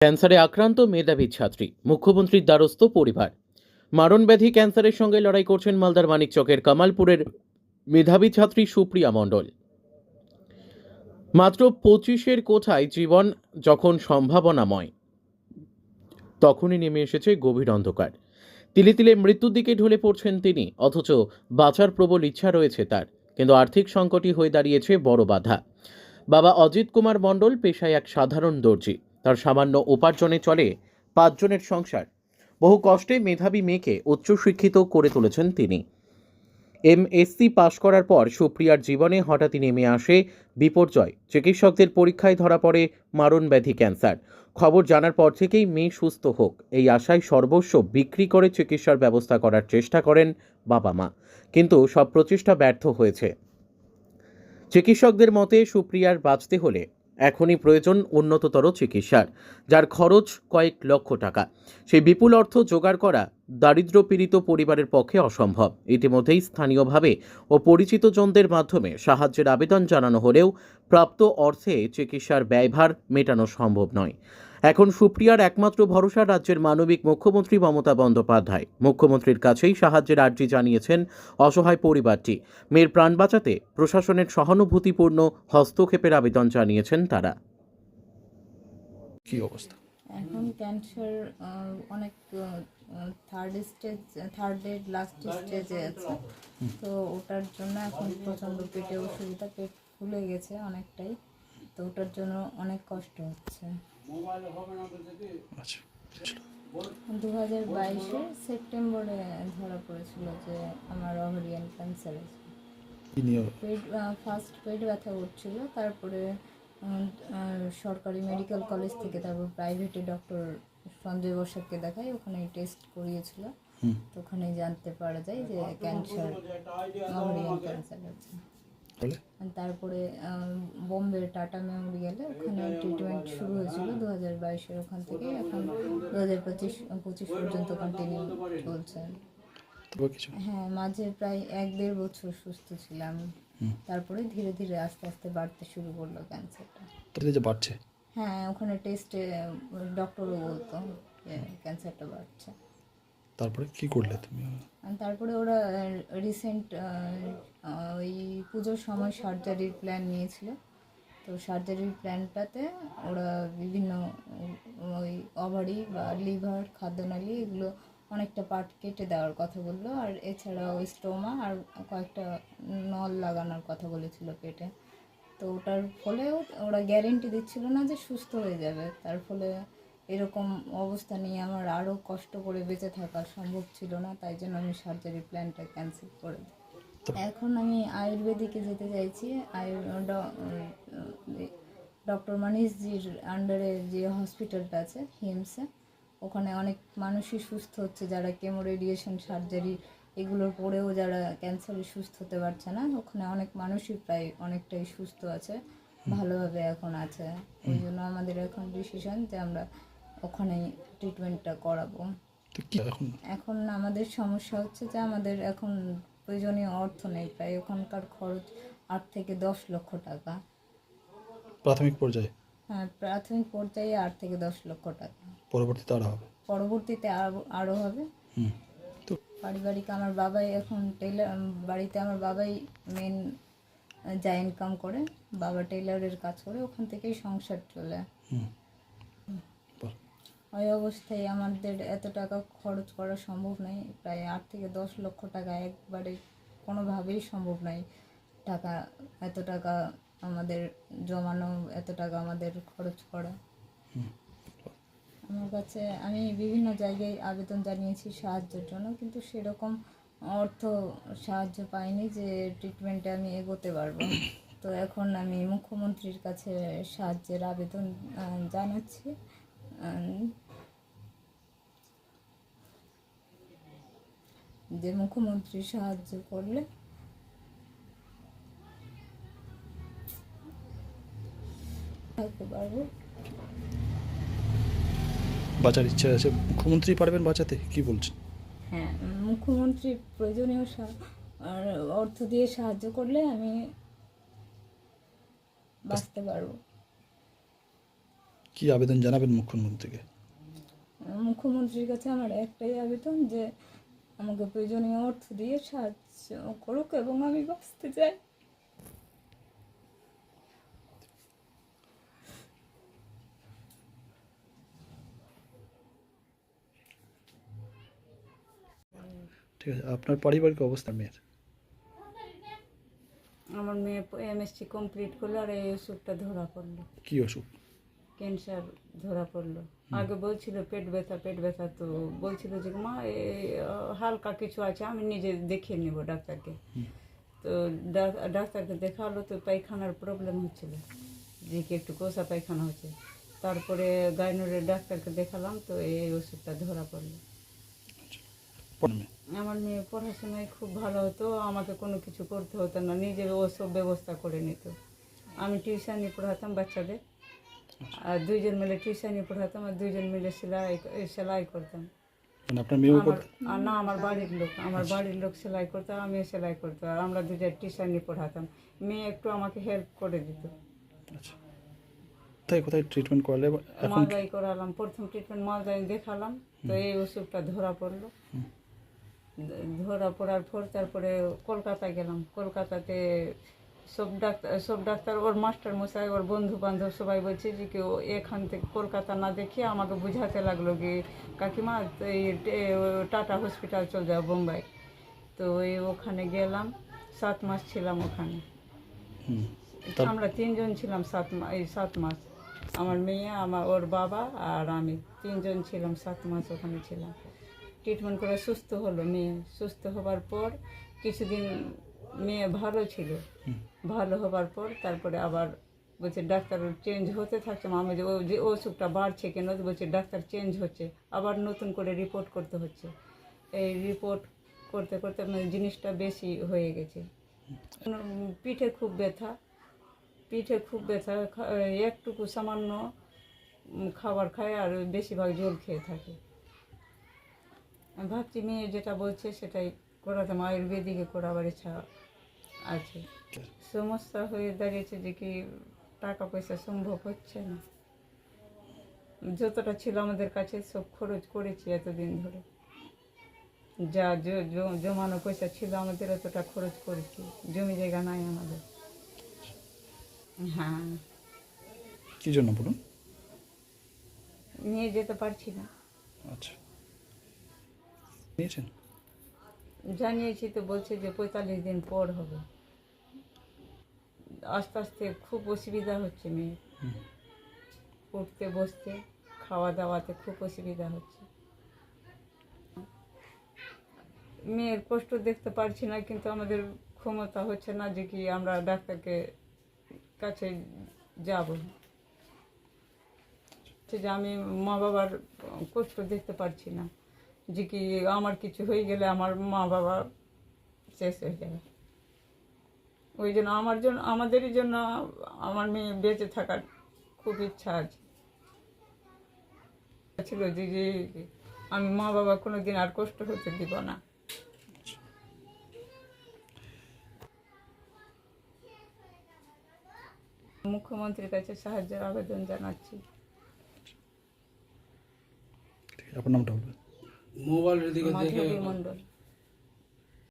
ক্যান্সারে আক্রান্ত মেধাবী ছাত্রী, মুখ্যমন্ত্রীর দ্বারস্থ পরিবার। মারণ ব্যাধি ক্যান্সারের সঙ্গে লড়াই করছেন মালদার মানিকচকের কামালপুরের মেধাবী ছাত্রী সুপ্রিয়া মণ্ডল। মাত্র পঁচিশের কোঠায় জীবন যখন সম্ভাবনাময়, তখনই নেমে এসেছে গভীর অন্ধকার। তিলে তিলে মৃত্যুর দিকে ঢলে পড়ছেন তিনি, অথচ বাঁচার প্রবল ইচ্ছা রয়েছে তার, কিন্তু আর্থিক সংকটই হয়ে দাঁড়িয়েছে বড় বাধা। বাবা অজিত কুমার মণ্ডল পেশায় এক সাধারণ দর্জি। তার সামান্য উপার্জনে চলে পাঁচজনের সংসার। বহু কষ্টে মেধাবী মেয়েকে উচ্চশিক্ষিত করে তুলেছেন তিনি। এমএসসি পাশ করার পর সুপ্রিয়ার জীবনে হঠাৎই নেমে আসে বিপর্যয়। চিকিৎসকদের পরীক্ষায় ধরা পড়ে মারণ ব্যাধি ক্যান্সার। খবর জানার পর থেকেই মেয়ে সুস্থ হোক, এই আশায় সর্বস্ব বিক্রি করে চিকিৎসার ব্যবস্থা করার চেষ্টা করেন বাবা মা। কিন্তু সব প্রচেষ্টা ব্যর্থ হয়েছে। চিকিৎসকদের মতে সুপ্রিয়ার বাঁচতে হলে এখনই প্রয়োজন উন্নততর চিকিৎসার, যার খরচ কয়েক লক্ষ টাকা। সেই বিপুল অর্থ জোগাড় করা দারিদ্র পীড়িত পরিবারের পক্ষে অসম্ভব। ইতিমধ্যেই স্থানীয়ভাবে ও পরিচিত জনদের মাধ্যমে সাহায্যের আবেদন জানানো হলেও প্রাপ্ত অর্থে চিকিৎসার ব্যয়ভার মেটানো সম্ভব নয়। এখন সুপ্রিয়ার একমাত্র ভরসা রাজ্যের মানবিক মুখ্যমন্ত্রী মমতা বন্দ্যোপাধ্যায়। মুখ্যমন্ত্রীর কাছেই সাহায্যের আর্জি জানিয়েছেন অসহায় পরিবারটি। মেয়ের প্রাণ বাঁচাতে প্রশাসনের সহানুভূতিপূর্ণ হস্তক্ষেপের আবেদন জানিয়েছেন তারা। কি অবস্থা? এখন ক্যান্সার অনেক থার্ড স্টেজ থার্ডের লাস্ট স্টেজে আছে। তো ওটার জন্য এখন প্রচণ্ড পেটে অসুবিধা পেট ফুলে গেছে অনেকটাই। তো ওটার জন্য অনেক কষ্ট হচ্ছে। আচ্ছা দু হাজার বাইশে সেপ্টেম্বরে ধরা পড়েছিল যে আমার ওভারিয়ান ক্যান্সার আছে পেট ফার্স্ট পেট ব্যথা করছিল তারপরে সরকারি মেডিকেল কলেজ থেকে তারপর প্রাইভেটে ডক্টর সঞ্জয় বসাককে দেখাই ওখানে টেস্ট করিয়েছিল। তো ওখানে জানতে পারা যায় যে ক্যান্সার ওভারিয়ান ক্যান্সার আছে তারপরে বোম্বে টাটা মেমোরিয়ালে ওখানে ট্রিটমেন্ট শুরু হয়েছিল দু হাজার বাইশের ওখান থেকে। এখন দু হাজার পঁচিশ পঁচিশ পর্যন্ত কন্টিনিউ চলছে। হ্যাঁ মাঝে প্রায় এক দেড় বছর সুস্থ ছিলাম। তারপরে ধীরে ধীরে আস্তে আস্তে বাড়তে শুরু করল ক্যান্সারটা। যে বাড়ছে? হ্যাঁ ওখানে টেস্টে ডক্টরও বলতো ক্যান্সারটা বাড়ছে। তারপরে কি করলে তুমি? তারপরে ওরা রিসেন্ট ওই পুজোর সময় সার্জারির প্ল্যান নিয়েছিল। তো সার্জারির প্ল্যানটাতে ওরা বিভিন্ন ওই ওভারি বা লিভার খাদ্যনালী এগুলো অনেকটা পার্ট কেটে দেওয়ার কথা বলল। আর এছাড়া ওই স্টোমা আর কয়েকটা নল লাগানোর কথা বলেছিল পেটে। তো ওটার ফলেও ওরা গ্যারেন্টি দিচ্ছিল না যে সুস্থ হয়ে যাবে। তার ফলে এরকম অবস্থা নিয়ে আমার আরও কষ্ট করে বেঁচে থাকা সম্ভব ছিল না তাই জন্য আমি সার্জারি প্ল্যানটা ক্যান্সেল করে দিই। এখন আমি আয়ুর্বেদিকে যেতে চাইছি ডক্টর মানিশজির আন্ডারে যে হসপিটালটা আছে হিমসে ওখানে অনেক মানুষই সুস্থ হচ্ছে যারা কেমো রেডিয়েশন সার্জারি এগুলোর পরেও যারা ক্যান্সারে সুস্থ হতে পারছে না ওখানে অনেক মানুষই প্রায় অনেকটাই সুস্থ আছে ভালোভাবে এখন আছে। ওই জন্য আমাদের এখন ডিসিশন যে আমরা ওখানেই ট্রিটমেন্টটা করাবো। তো কি এখন? এখন আমাদের সমস্যা হচ্ছে যে আমাদের এখন প্রয়োজনীয় অর্থ নেই প্রায়। ওখানকার খরচ আট থেকে দশ লক্ষ টাকা। প্রাথমিক পর্যায়ে? হ্যাঁ প্রাথমিক পর্যায়ে আট থেকে দশ লক্ষ টাকা। পরবর্তীতে আরও হবে? পরবর্তীতে আরও আরও হবে। হুম তো পারিবারিক আমার বাবাই এখন টেলার বাড়িতে আমার বাবাই মেন যা ইনকাম করে বাবা টেলারের কাজ করে ওখান থেকেই সংসার চলে। হুম। ওই অবস্থায় আমাদের এত টাকা খরচ করা সম্ভব নয় প্রায় আট থেকে দশ লক্ষ টাকা একবারে কোনোভাবেই সম্ভব নয় টাকা এত টাকা আমাদের জমানো এত টাকা আমাদের খরচ করা। আমার কাছে আমি বিভিন্ন জায়গায় আবেদন জানিয়েছি সাহায্যের জন্য কিন্তু সেরকম অর্থ সাহায্য পাইনি যে ট্রিটমেন্টে আমি এগোতে পারব। তো এখন আমি মুখ্যমন্ত্রীর কাছে সাহায্যের আবেদন জানাচ্ছি। যে মুখ্যমন্ত্রী সাহায্য করলে। থাকতে পারব। বাঁচার ইচ্ছা আছে। মুখ্যমন্ত্রী পারবেন বাঁচাতে? কি বলছেন? হ্যাঁ মুখ্যমন্ত্রী প্রয়োজনীয় আর অর্থ দিয়ে সাহায্য করলে আমি বাঁচতে পারব। কি আবেদন জানাবেন মুখ্যমন্ত্রীকে? মুখ্যমন্ত্রীর কাছে আমার একটাই আবেদন যে আমাকে প্রয়োজনীয় অর্থ দিয়ে সাহায্য করুক এবং আমি বাঁচতে চাই। ঠিক আছে আপনার পারিবারিক অবস্থা মেয়ের? আমার মেয়ে এমএসসি কমপ্লিট করল আর এই ওষুধটা ধরা পড়ল। কি অসুখ ক্যান্সার ধরা পড়ল। আগে বলছিল পেট ব্যথা পেট ব্যথা। তো বলছিল যে মা এই হালকা কিছু আছে আমি নিজে দেখিয়ে নেব ডাক্তারকে। তো ডাক- ডাক্তারকে দেখাল তো পায়খানার প্রবলেম হচ্ছিল। যে কি একটু কোষা পায়খানা হচ্ছে। তারপরে গাইনোরের ডাক্তারকে দেখালাম তো এই ওষুধটা ধরা পড়ল। আমার মেয়ে পড়াশোনায় খুব ভালো হতো আমাকে কোনো কিছু করতে হতো না নিজে ও সব ব্যবস্থা করে নিত। আমি টিউশনি পড়াতাম বাচ্চাদের। আর দুইজন মিলে টিউশনি পড়াতাম আর দুইজন মিলে সেলাই সেলাই করতাম। মানে আপনার মেয়েও আর না আমার বাড়ির লোক আমার বাড়ির লোক সেলাই করতো আমিও সেলাই করতো আর আমরা দুজন টিউশনি পড়াতাম। মেয়ে একটু আমাকে হেল্প করে দিত। আচ্ছা। কোথায় কোথায় ট্রিটমেন্ট করালে? এখন মালদাই করালাম প্রথম ট্রিটমেন্ট মালদাই দেখালাম তো এই ওষুধটা ধরা পড়ল। ধরা পড়ার পর তারপরে কলকাতায় গেলাম। কলকাতাতে সব ডাক্তার সব ডাক্তার ওর মাস্টার মশাই ওর বন্ধু বান্ধব সবাই বলছে যে কি ও এখান থেকে কলকাতা না দেখিয়ে আমাকে বুঝাতে লাগল কি কাকিমা এই টাটা হসপিটাল চল যাও বোম্বাই। তো এই ওখানে গেলাম সাত মাস ছিলাম ওখানে। আমরা তিনজন ছিলাম সাত মাস এই সাত মাস। আমার মেয়ে আমার ওর বাবা আর আমি তিনজন ছিলাম সাত মাস ওখানে ছিলাম। ট্রিটমেন্ট করে সুস্থ হলো মেয়ে। সুস্থ হবার পর কিছুদিন মেয়ে ভালো ছিল। ভালো হবার পর তারপরে আবার বলছে ডাক্তার চেঞ্জ হতে থাকছে আমি যে ও যে ওষুধটা বাড়ছে কেন? বলছে ডাক্তার চেঞ্জ হচ্ছে। আবার নতুন করে রিপোর্ট করতে হচ্ছে। এই রিপোর্ট করতে করতে মানে জিনিসটা বেশি হয়ে গেছে। পিঠে খুব ব্যথা। পিঠে খুব ব্যথা একটুকু সামান্য খাবার খায় আর বেশিরভাগ জল খেয়ে থাকে। ভাবছি মেয়ে যেটা বলছে সেটাই করাতাম আয়ুর্বেদিকে করাবার ইচ্ছা আছে। সমস্যা হয়ে দাঁড়িয়েছে যে কি টাকা পয়সা সম্ভব হচ্ছে না। যতটা ছিল আমাদের কাছে সব খরচ করেছি এতদিন ধরে। যা জমানো পয়সা ছিল আমাদের অতটা খরচ করেছি। জমি জায়গা নাই আমাদের। হ্যাঁ। কি জন্য বলুন? নিয়ে যেতে পারছি না। আচ্ছা। নিয়েছেন? জানিয়েছি তো বলছে যে পঁয়তাল্লিশ দিন পর হবে। আস্তে আস্তে খুব অসুবিধা হচ্ছে মেয়ের উঠতে, বসতে, খাওয়া দাওয়াতে খুব অসুবিধা হচ্ছে। মেয়ের কষ্ট দেখতে পারছি না, কিন্তু আমাদের ক্ষমতা হচ্ছে না যে কি আমরা ডাক্তারকে কাছে যাব। যে আমি মা বাবার কষ্ট দেখতে পারছি না। যে কি আমার কিছু হয়ে গেলে আমার মা বাবা শেষ হয়ে যাবে। ওই জন্য আমার জন্য, আমাদেরই জন্য আমার মেয়ে বেঁচে থাকার খুব ইচ্ছা আছে। ছিল যে আমি মা বাবা কোনো দিন আর কষ্ট হতে দিব না। মুখ্যমন্ত্রীর কাছে সাহায্যের আবেদন জানাচ্ছি। আপনার নামটা মোবাইলের দিকে দেখে মণ্ডল।